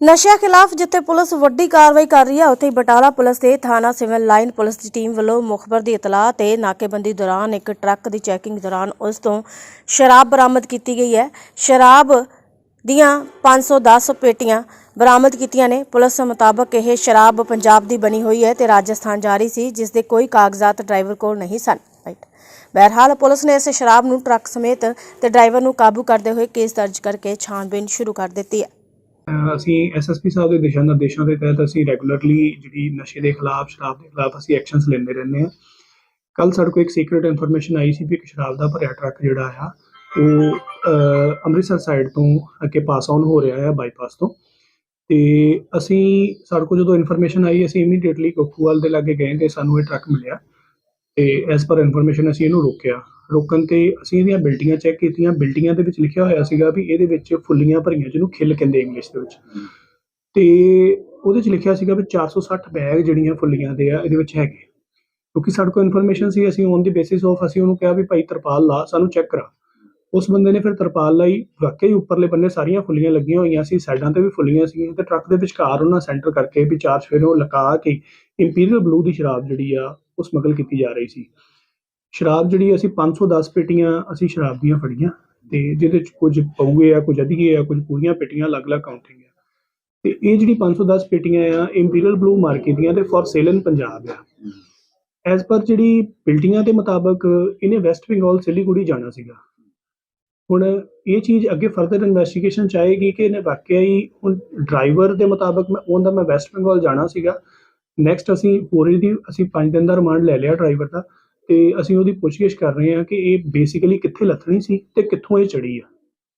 ਨਸ਼ਿਆਂ ਖਿਲਾਫ ਜਿੱਥੇ ਪੁਲਿਸ ਵੱਡੀ ਕਾਰਵਾਈ ਕਰ ਰਹੀ ਹੈ, ਉੱਥੇ ਹੀ ਬਟਾਲਾ ਪੁਲਿਸ ਤੇ ਥਾਣਾ ਸਿਵਲ ਲਾਈਨ ਪੁਲਿਸ ਦੀ ਟੀਮ ਵੱਲੋਂ ਮੁਖਬਰ ਦੀ ਇਤਲਾਹ ਤੇ ਨਾਕੇਬੰਦੀ ਦੌਰਾਨ ਇੱਕ ਟਰੱਕ ਦੀ ਚੈਕਿੰਗ ਦੌਰਾਨ ਉਸ ਤੋਂ ਸ਼ਰਾਬ ਬਰਾਮਦ ਕੀਤੀ ਗਈ ਹੈ। ਸ਼ਰਾਬ ਦੀਆਂ 510 ਪੇਟੀਆਂ ਬਰਾਮਦ ਕੀਤੀਆਂ ਨੇ। ਪੁਲਿਸ ਮੁਤਾਬਕ ਇਹ ਸ਼ਰਾਬ ਪੰਜਾਬ ਦੀ ਬਣੀ ਹੋਈ ਹੈ ਤੇ ਰਾਜਸਥਾਨ ਜਾ ਰਹੀ ਸੀ, ਜਿਸ ਦੇ ਕੋਈ ਕਾਗਜ਼ਾਤ ਡਰਾਈਵਰ ਕੋਲ ਨਹੀਂ ਸਨ। ਬਹਿਰਹਾਲ ਪੁਲਿਸ ਨੇ ਇਸ ਸ਼ਰਾਬ ਨੂੰ ਟਰੱਕ ਸਮੇਤ ਤੇ ਡਰਾਈਵਰ ਨੂੰ ਕਾਬੂ ਕਰਦੇ ਹੋਏ ਕੇਸ ਦਰਜ ਕਰਕੇ ਛਾਣਬੀਨ ਸ਼ੁਰੂ ਕਰ ਦਿੱਤੀ ਹੈ। ਅਸੀਂ ਐਸਐਸਪੀ ਸਾਹਿਬ ਦੇ ਦਿਸ਼ਾ ਨਿਰਦੇਸ਼ਾਂ ਦੇ ਤਹਿਤ ਅਸੀਂ ਰੈਗੂਲਰਲੀ ਜਿਹੜੀ ਨਸ਼ੇ ਦੇ ਖਿਲਾਫ, ਸ਼ਰਾਬ ਦੇ ਖਿਲਾਫ ਅਸੀਂ ਐਕਸ਼ਨਸ ਲੈਂਦੇ ਰਹਿੰਦੇ ਹਾਂ। ਕੱਲ ਸਾਡੇ ਕੋਲ ਇੱਕ ਸੀਕ੍ਰੀਟ ਇਨਫੋਰਮੇਸ਼ਨ ਆਈ ਸੀ ਵੀ ਇੱਕ ਸ਼ਰਾਬ ਦਾ ਭਰਿਆ ਟਰੱਕ ਜਿਹੜਾ ਆ, ਉਹ ਅੰਮ੍ਰਿਤਸਰ ਸਾਈਡ ਤੋਂ ਅੱਗੇ ਪਾਸ ਆਨ ਹੋ ਰਿਹਾ ਹੈ ਬਾਈਪਾਸ ਤੋਂ। ਤੇ ਅਸੀਂ ਸਾਡੇ ਕੋਲ ਜਦੋਂ ਇਨਫੋਰਮੇਸ਼ਨ ਆਈ, ਅਸੀਂ ਇਮੀਡੀਏਟਲੀ ਕੋਕੂਵਾਲ ਦੇ ਲਾਗੇ ਗਏ ਤੇ ਸਾਨੂੰ ਇਹ ਟਰੱਕ ਮਿਲਿਆ। ਤੇ ਐਸ ਪਰ ਇਨਫੋਰਮੇਸ਼ਨ ਅਸੀਂ ਇਹਨੂੰ ਰੋਕਿਆ। ਰੋਕਣ ਤੇ ਅਸੀਂ ਇਹਦੀਆਂ ਬਿਲਟੀਆਂ ਚੈੱਕ ਕੀਤੀਆਂ। ਬਿਲਟੀਆਂ ਦੇ ਵਿੱਚ ਲਿਖਿਆ ਹੋਇਆ ਸੀਗਾ ਵੀ ਇਹਦੇ ਵਿੱਚ ਫੁੱਲੀਆਂ ਭਰੀਆਂ ਜਿਹਨੂੰ ਖਿੱਲ ਕਹਿੰਦੇ ਇੰਗਲਿਸ਼ ਦੇ ਵਿੱਚ। ਤੇ ਉਹਦੇ ਚ ਲਿਖਿਆ ਸੀਗਾ ਵੀ 460 ਬੈਗ ਜਿਹੜੀਆਂ ਫੁੱਲੀਆਂ ਦੇ ਆ, ਇਹਦੇ ਵਿੱਚ ਹੈਗੇ। ਕਿਉਂਕਿ ਸਾਡੇ ਕੋਲ ਇਨਫੋਰਮੇਸ਼ਨ ਸੀ, ਅਸੀਂ ਔਨ ਦੀ ਬੇਸਿਸ ਆਫ ਅਸੀਂ ਉਹਨੂੰ ਕਿਹਾ ਵੀ ਭਾਈ ਤਰਪਾਲ ਲਾ, ਸਾਨੂੰ ਚੈੱਕ ਕਰਾ। ਉਸ ਬੰਦੇ ਨੇ ਫਿਰ ਤਰਪਾਲ ਲਾਈ ਵਾਕਈ ਉੱਪਰਲੇ ਬੰਨੇ ਸਾਰੀਆਂ ਫੁੱਲੀਆਂ ਲੱਗੀਆਂ ਹੋਈਆਂ ਸੀ ਸਾਈਡਾਂ ਤੇ ਵੀ ਫੁੱਲੀਆਂ ਸੀਗੀਆਂ ਤੇ ਟਰੱਕ ਦੇ ਵਿਚਕਾਰ ਉਹਨਾਂ ਸੈਂਟਰ ਕਰਕੇ ਵੀ ਚਾਰ ਸਫੇਰੇ ਉਹ ਲਗਾ ਕੇ ਇੰਪੀਰੀਅਲ ਬਲੂ ਦੀ ਸ਼ਰਾਬ ਜਿਹੜੀ ਆ ਉਹ ਸਮਗਲ ਕੀਤੀ ਜਾ ਰਹੀ ਸੀ। ਸ਼ਰਾਬ ਜਿਹੜੀ ਅਸੀਂ 510 ਪੇਟੀਆਂ ਅਸੀਂ ਸ਼ਰਾਬ ਦੀਆਂ ਫੜੀਆਂ ਤੇ ਜਿਹਦੇ ਚ ਕੁਝ ਪਊਏ ਆ ਕੁਝ ਅਧੀਏ ਆ ਕੁਝ ਪੂਰੀਆਂ ਪੇਟੀਆਂ ਅਲੱਗ-ਅਲੱਗ ਕਾਊਂਟਿੰਗ ਆ। ਤੇ ਇਹ ਜਿਹੜੀ 510 ਪੇਟੀਆਂ ਆ ਇੰਪੀਰੀਅਲ ਬਲੂ ਮਾਰਕੇ ਦੀਆਂ ਤੇ ਫॉर ਸੇਲ ਇਨ ਪੰਜਾਬ ਆ। ਐਜ਼ ਪਰ ਜਿਹੜੀ ਬਿਲਡਿੰਗਾਂ ਦੇ ਮੁਤਾਬਕ ਇਹਨੇ ਵੈਸਟ ਬੰਗਾਲ ਸਿਲੀਗੁੜੀ ਜਾਣਾ ਸੀਗਾ। ਹੁਣ ਇਹ ਚੀਜ਼ ਅੱਗੇ ਫਰਦਰ ਇਨਵੈਸਟੀਗੇਸ਼ਨ ਚਾਹੇਗੀ ਕਿ ਇਹਨੇ ਵਾਕਿਆ ਹੀ ਹੁਣ ਡਰਾਈਵਰ ਦੇ ਮੁਤਾਬਕ ਮੈਂ ਉਹਦਾ ਮੈਂ ਵੈਸਟ ਬੰਗਾਲ ਜਾਣਾ ਸੀਗਾ। ਨੈਕਸਟ ਅਸੀਂ ਪੂਰੀ ਦੀ ਅਸੀਂ 5 ਦਿਨ ਦਾ ਰਿਮਾਂਡ ਲੈ ਲਿਆ ਡਰਾਈਵਰ ਦਾ ਤੇ ਅਸੀਂ ਉਹਦੀ ਪੁੱਛਗਿੱਛ ਕਰ ਰਹੇ ਹਾਂ ਕਿ ਇਹ ਬੇਸਿਕਲੀ ਕਿੱਥੇ ਲੱਥਣੀ ਸੀ ਤੇ ਕਿੱਥੋਂ ਇਹ ਚੜੀ ਆ।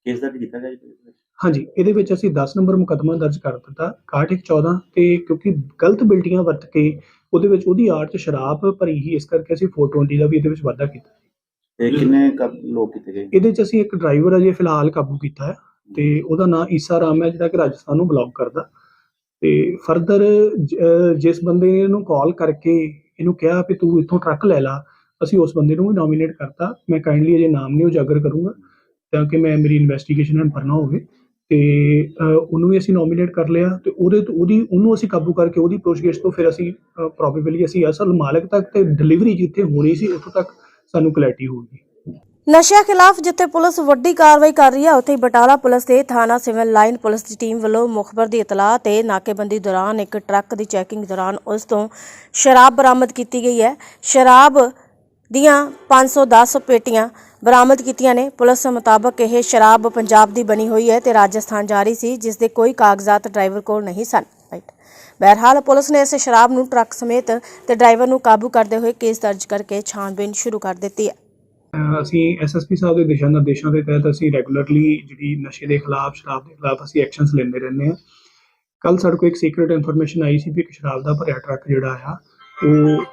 ਕੇਸ ਦਰਜ ਕੀਤਾ ਗਿਆ ਜੀ? ਹਾਂਜੀ ਇਹਦੇ ਵਿੱਚ ਅਸੀਂ 10 ਨੰਬਰ ਮੁਕੱਦਮਾ ਦਰਜ ਕਰ ਦਿੱਤਾ 6114 ਤੇ ਕਿਉਂਕਿ ਗਲਤ ਬਿਲਟੀਆਂ ਵਰਤ ਕੇ ਉਹਦੇ ਵਿੱਚ ਉਹਦੀ ਆੜ ਚ ਸ਼ਰਾਬ ਭਰੀ ਹੀ ਇਸ ਕਰਕੇ ਅਸੀਂ 420 ਦਾ ਵੀ ਇਹਦੇ ਵਿੱਚ ਵਾਧਾ ਕੀਤਾ। ਤੇ ਕਿੰਨੇ ਕਬ ਲੋਕ ਕੀਤੇ ਗਏ? ਇਹਦੇ ਚ ਅਸੀਂ ਇੱਕ ਡਰਾਈਵਰ ਅਜੇ ਫਿਲਹਾਲ ਕਾਬੂ ਕੀਤਾ ਹੈ ਤੇ ਉਹਦਾ ਨਾਮ ਈਸਾ ਰਾਮ ਹੈ ਜਿਹੜਾ ਕਿ ਰਾਜਸਥਾਨ ਨੂੰ ਬਿਲੋਂਗ ਕਰਦਾ। ਤੇ ਫਰਦਰ ਜਿਸ ਬੰਦੇ ਨੇ ਇਹਨੂੰ ਕਾਲ ਕਰਕੇ ਇਹਨੂੰ ਕਿਹਾ ਵੀ ਤੂੰ ਇੱਥੋਂ ਟਰੱਕ ਲੈ ਲਾ ਅਸੀਂ ਉਸ ਬੰਦੇ ਨੂੰ ਵੀ ਨੋਮੀਨੇਟ ਕਰਤਾ। ਮੈਂ ਕਾਈਂਡਲੀ ਅਜੇ ਨਾਮ ਨਹੀਂ ਉਜਾਗਰ ਕਰੂੰਗਾ ਤਾਂ ਕਿ ਮੈਂ ਮੇਰੀ ਇਨਵੈਸਟੀਗੇਸ਼ਨ ਹੰਪਰ ਨਾ ਹੋਵੇ। ਤੇ ਅਹ, ਉਹਨੂੰ ਵੀ ਅਸੀਂ ਨੋਮੀਨੇਟ ਕਰ ਲਿਆ ਤੇ ਉਹਦੇ ਤੋਂ ਉਹਦੀ ਉਹਨੂੰ ਅਸੀਂ ਕਾਬੂ ਕਰਕੇ ਉਹਦੀ ਪੁੱਛਗਿੱਛ ਤੋਂ ਫਿਰ ਅਸੀਂ ਪ੍ਰੋਬੇਬਲੀ ਅਸੀਂ ਅਸਲ ਮਾਲਕ ਤੱਕ ਤੇ ਡਿਲੀਵਰੀ ਜਿੱਥੇ ਹੋਣੀ ਸੀ ਉੱਥੋਂ ਤੱਕ ਸਾਨੂੰ ਕਲੈਰਿਟੀ ਹੋਊਗੀ। ਨਸ਼ਿਆਂ ਖਿਲਾਫ ਜਿੱਥੇ ਪੁਲਿਸ ਵੱਡੀ ਕਾਰਵਾਈ ਕਰ ਰਹੀ ਹੈ, ਉੱਥੇ ਹੀ ਬਟਾਲਾ ਪੁਲਿਸ ਦੇ ਥਾਣਾ ਸਿਵਲ ਲਾਈਨ ਪੁਲਿਸ ਦੀ ਟੀਮ ਵੱਲੋਂ ਮੁਖਬਰ ਦੀ ਇਤਲਾਹ ਤੇ ਨਾਕੇਬੰਦੀ ਦੌਰਾਨ ਇੱਕ ਟਰੱਕ ਦੀ ਚੈਕਿੰਗ ਦੌਰਾਨ ਉਸ ਤੋਂ ਸ਼ਰਾਬ ਬਰਾਮਦ ਕੀਤੀ ਗਈ ਹੈ। ਸ਼ਰਾਬ ਦੀਆਂ 510 ਪੇਟੀਆਂ ਬਰਾਮਦ ਕੀਤੀਆਂ ਨੇ। ਪੁਲਿਸ ਮੁਤਾਬਕ ਇਹ ਸ਼ਰਾਬ ਪੰਜਾਬ ਦੀ ਬਣੀ ਹੋਈ ਹੈ ਤੇ ਰਾਜਸਥਾਨ ਜਾ ਰਹੀ ਸੀ, ਜਿਸ ਦੇ ਕੋਈ ਕਾਗਜ਼ਾਤ ਡਰਾਈਵਰ ਕੋਲ ਨਹੀਂ ਸਨ। ਰਾਈਟ ਬਹਰਹਾਲ ਪੁਲਿਸ ਨੇ ਇਸ ਸ਼ਰਾਬ ਨੂੰ ਟਰੱਕ ਸਮੇਤ ਤੇ ਡਰਾਈਵਰ ਨੂੰ ਕਾਬੂ ਕਰਦੇ ਹੋਏ ਕੇਸ ਦਰਜ ਕਰਕੇ ਛਾਣਬੀਨ ਸ਼ੁਰੂ ਕਰ ਦਿੱਤੀ ਹੈ। ਅਸੀਂ ਐਸਐਸਪੀ ਸਾਹਿਬ ਦੇ ਦਿਸ਼ਾ ਨਿਰਦੇਸ਼ਾਂ ਦੇ ਤਹਿਤ ਅਸੀਂ ਰੈਗੂਲਰਲੀ ਜਿਹੜੀ ਨਸ਼ੇ ਦੇ ਖਿਲਾਫ, ਸ਼ਰਾਬ ਦੇ ਖਿਲਾਫ ਅਸੀਂ ਐਕਸ਼ਨਸ ਲੈਂਦੇ ਰਹਿੰਦੇ ਹਾਂ। ਕੱਲ ਸਾਡੇ ਕੋਲ ਇੱਕ ਸੀਕ੍ਰੀਟ ਇਨਫੋਰਮੇਸ਼ਨ ਆਈ ਸੀ ਵੀ ਇੱਕ ਸ਼ਰਾਬ ਦਾ ਭਰਿਆ ਟਰੱਕ ਜਿਹੜਾ ਆ, ਉਹ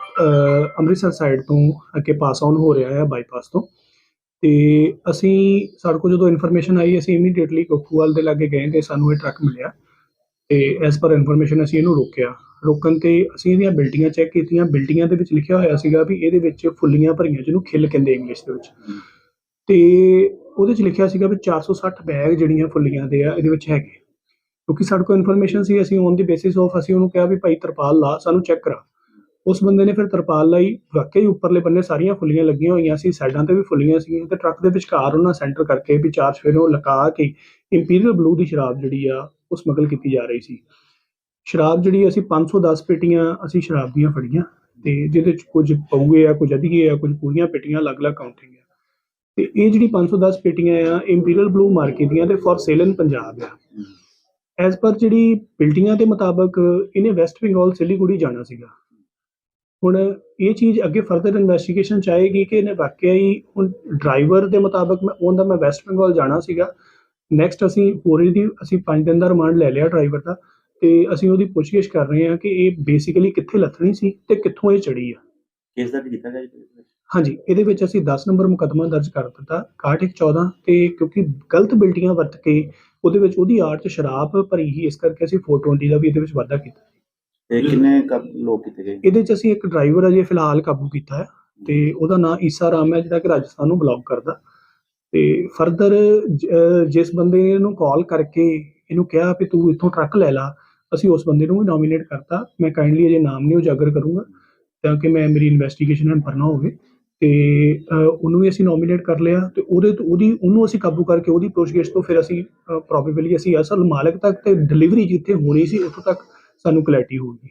ਅੰਮ੍ਰਿਤਸਰ ਸਾਈਡ ਤੋਂ ਅੱਗੇ ਪਾਸ ਆਨ ਹੋ ਰਿਹਾ ਹੈ ਬਾਈਪਾਸ ਤੋਂ। ਤੇ ਅਸੀਂ, ਸਾਡੇ ਕੋਲ ਜਦੋਂ ਇਨਫੋਰਮੇਸ਼ਨ ਆਈ, ਅਸੀਂ ਇਮੀਡੀਏਟਲੀ ਕੋਕੂਵਾਲ ਦੇ ਲਾਗੇ ਗਏ ਤੇ ਸਾਨੂੰ ਇਹ ਟਰੱਕ ਮਿਲਿਆ। ਤੇ ਐਸ ਪਰ ਇਨਫੋਰਮੇਸ਼ਨ ਅਸੀਂ ਇਹਨੂੰ ਰੋਕਿਆ। ਰੋਕਣ ਤੇ ਅਸੀਂ ਇਹਦੀਆਂ ਬਿਲਟੀਆਂ ਚੈੱਕ ਕੀਤੀਆਂ। ਬਿਲਟੀਆਂ ਦੇ ਵਿੱਚ ਲਿਖਿਆ ਹੋਇਆ ਸੀਗਾ ਵੀ ਇਹਦੇ ਵਿੱਚ ਫੁੱਲੀਆਂ ਭਰੀਆਂ ਜਿਹਨੂੰ ਖਿੱਲ ਕਹਿੰਦੇ ਇੰਗਲਿਸ਼ ਦੇ ਵਿੱਚ। ਤੇ ਉਹਦੇ ਚ ਲਿਖਿਆ ਸੀਗਾ ਵੀ 460 ਬੈਗ ਜਿਹੜੀਆਂ ਫੁੱਲੀਆਂ ਦੇ ਆ ਇਹਦੇ ਵਿੱਚ ਹੈਗੇ। ਕਿਉਂਕਿ ਸਾਡੇ ਕੋਲ ਇਨਫੋਰਮੇਸ਼ਨ ਸੀ ਅਸੀਂ ਔਨ ਦੀ ਬੇਸਿਸ ਆਫ ਅਸੀਂ ਉਹਨੂੰ ਕਿਹਾ ਵੀ ਭਾਈ ਤਰਪਾਲ ਲਾ ਸਾਨੂੰ ਚੈੱਕ ਕਰਾ। ਉਸ ਬੰਦੇ ਨੇ ਫਿਰ ਤਰਪਾਲ ਲਾਈ। ਵਾਕਈ ਉੱਪਰਲੇ ਬੰਨੇ ਸਾਰੀਆਂ ਫੁੱਲੀਆਂ ਲੱਗੀਆਂ ਹੋਈਆਂ ਸੀ ਸਾਈਡਾਂ ਤੇ ਵੀ ਫੁੱਲੀਆਂ ਸੀਗੀਆਂ ਤੇ ਟਰੱਕ ਦੇ ਵਿਚਕਾਰ ਉਹਨਾਂ ਸੈਂਟਰ ਕਰਕੇ ਵੀ ਚਾਰ ਸਫੇਰੇ ਉਹ ਲਗਾ ਕੇ ਇੰਪੀਰੀਅਲ ਬਲੂ ਦੀ ਸ਼ਰਾਬ ਜਿਹੜੀ ਆ ਉਹ ਸਮਗਲ ਕੀਤੀ ਜਾ ਰਹੀ ਸੀ। ਸ਼ਰਾਬ ਜਿਹੜੀ ਅਸੀਂ 510 ਪੇਟੀਆਂ ਅਸੀਂ ਸ਼ਰਾਬ ਦੀਆਂ ਫੜੀਆਂ ਤੇ ਜਿਹਦੇ ਚ ਕੁਝ ਪਊਏ ਆ ਕੁਝ ਅਧੀਏ ਆ ਕੁਝ ਪੂਰੀਆਂ ਪੇਟੀਆਂ ਅਲੱਗ-ਅਲੱਗ ਕਾਊਂਟਿੰਗ ਆ। ਤੇ ਇਹ ਜਿਹੜੀ 510 ਪੇਟੀਆਂ ਆ ਇੰਪੀਰੀਅਲ ਬਲੂ ਮਾਰਕੇ ਦੀਆਂ ਤੇ ਫॉर ਸੇਲ ਇਨ ਪੰਜਾਬ ਆ। ਐਜ਼ ਪਰ ਜਿਹੜੀ ਬਿਲਡਿੰਗਾਂ ਦੇ ਮੁਤਾਬਕ ਇਹਨੇ ਵੈਸਟ ਬੰਗਾਲ ਸਿਲੀਗੁੜੀ ਜਾਣਾ ਸੀਗਾ। ਹੁਣ ਇਹ ਚੀਜ਼ ਅੱਗੇ ਫਰਦਰ ਇਨਵੈਸਟੀਗੇਸ਼ਨ ਚਾਹੇਗੀ ਕਿ ਇਹਨੇ ਵਾਕਿਆ ਹੀ ਹੁਣ ਡਰਾਈਵਰ ਦੇ ਮੁਤਾਬਕ ਮੈਂ ਉਹਦਾ ਮੈਂ ਵੈਸਟ ਬੰਗਾਲ ਜਾਣਾ ਸੀਗਾ। ਨੈਕਸਟ ਅਸੀਂ ਪੂਰੀ ਦੀ ਅਸੀਂ 5 ਦਿਨ ਦਾ ਰਿਮਾਂਡ ਲੈ ਲਿਆ ਡਰਾਈਵਰ ਦਾ ਤੇ ਅਸੀਂ ਉਹਦੀ ਪੁੱਛਗਿੱਛ ਕਰ ਰਹੇ ਹਾਂ ਕਿ ਇਹ ਬੇਸਿਕਲੀ ਕਿੱਥੇ ਲੱਥਣੀ ਸੀ ਤੇ ਕਿੱਥੋਂ ਇਹ ਚੜੀ ਆ। ਕੇਸ ਦਰਜ ਕੀਤਾ ਗਿਆ ਜੀ? ਹਾਂਜੀ ਇਹਦੇ ਵਿੱਚ ਅਸੀਂ 10 ਨੰਬਰ ਮੁਕੱਦਮਾ ਦਰਜ ਕਰ ਦਿੱਤਾ 6114 ਤੇ ਕਿਉਂਕਿ ਗਲਤ ਬਿਲਟੀਆਂ ਵਰਤ ਕੇ ਉਹਦੇ ਵਿੱਚ ਉਹਦੀ ਆੜ ਚ ਸ਼ਰਾਬ ਭਰੀ ਹੀ ਇਸ ਕਰਕੇ ਅਸੀਂ 420 ਦਾ ਵੀ ਇਹਦੇ ਵਿੱਚ ਵਾਧਾ ਕੀਤਾ। ਤੇ ਕਿੰਨੇ ਲੋਕ ਕੀਤੇ ਗਏ? ਇਹਦੇ ਚ ਅਸੀਂ ਇੱਕ ਡਰਾਈਵਰ ਅਜੇ ਫਿਲਹਾਲ ਕਾਬੂ ਕੀਤਾ ਹੈ ਤੇ ਉਹਦਾ ਨਾਮ ਈਸਾ ਰਾਮ ਹੈ ਜਿਹੜਾ ਕਿ ਰਾਜਸਥਾਨ ਨੂੰ ਬਿਲੋਂਗ ਕਰਦਾ। ਤੇ ਫਰਦਰ ਜਿਸ ਬੰਦੇ ਨੇ ਇਹਨੂੰ ਕਾਲ ਕਰਕੇ ਇਹਨੂੰ ਕਿਹਾ ਵੀ ਤੂੰ ਇੱਥੋਂ ਟਰੱਕ ਲੈ ਲਾ, ਅਸੀਂ ਉਸ ਬੰਦੇ ਨੂੰ ਵੀ ਨੋਮੀਨੇਟ ਕਰਤਾ। ਮੈਂ ਕਾਈਂਡਲੀ ਅਜੇ ਨਾਮ ਨਹੀਂ ਉਜਾਗਰ ਕਰੂੰਗਾ, ਤਾਂ ਕਿ ਮੈਂ ਮੇਰੀ ਇਨਵੈਸਟੀਗੇਸ਼ਨ ਨਾਲ ਨਾ ਹੋਵੇ। ਤੇ ਉਹਨੂੰ ਵੀ ਅਸੀਂ ਨੋਮੀਨੇਟ ਕਰ ਲਿਆ ਤੇ ਉਹਦੇ ਉਹਦੀ, ਉਹਨੂੰ ਅਸੀਂ ਕਾਬੂ ਕਰਕੇ ਉਹਦੀ ਪੁੱਛਗਿੱਛ ਤੋਂ ਫਿਰ ਅਸੀਂ ਪ੍ਰੋਬੇਬਲੀ ਅਸੀਂ ਅਸਲ ਮਾਲਕ ਤੱਕ ਤੇ ਡਿਲੀਵਰੀ ਜਿੱਥੇ ਹੋਣੀ ਸੀ ਉੱਥੋਂ ਤੱਕ ਸਾਨੂੰ ਕਲੈਰਿਟੀ ਹੋਊਗੀ।